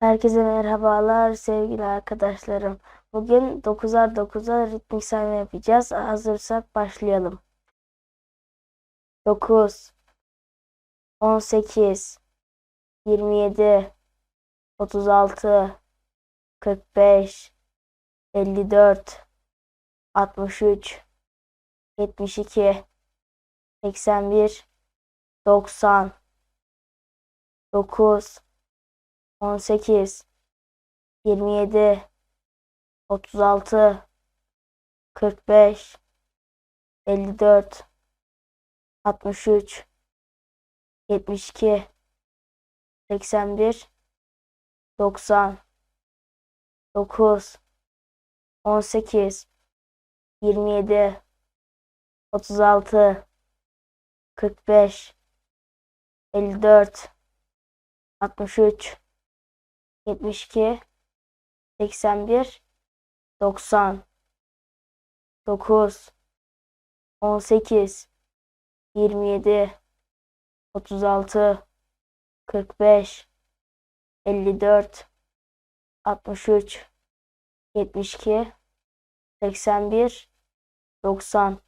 Herkese merhabalar sevgili arkadaşlarım. Bugün 9'ar 9'a ritmik sayma yapacağız. Hazırsak başlayalım. 9 18 27 36 45 54 63 72 81 90 9 18 27 36 45 54 63 72 81 90 9 18 27 36 45 54 63 72 81 90 9 18 27 36 45 54 63 72 81 90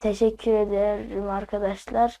Teşekkür ederim arkadaşlar.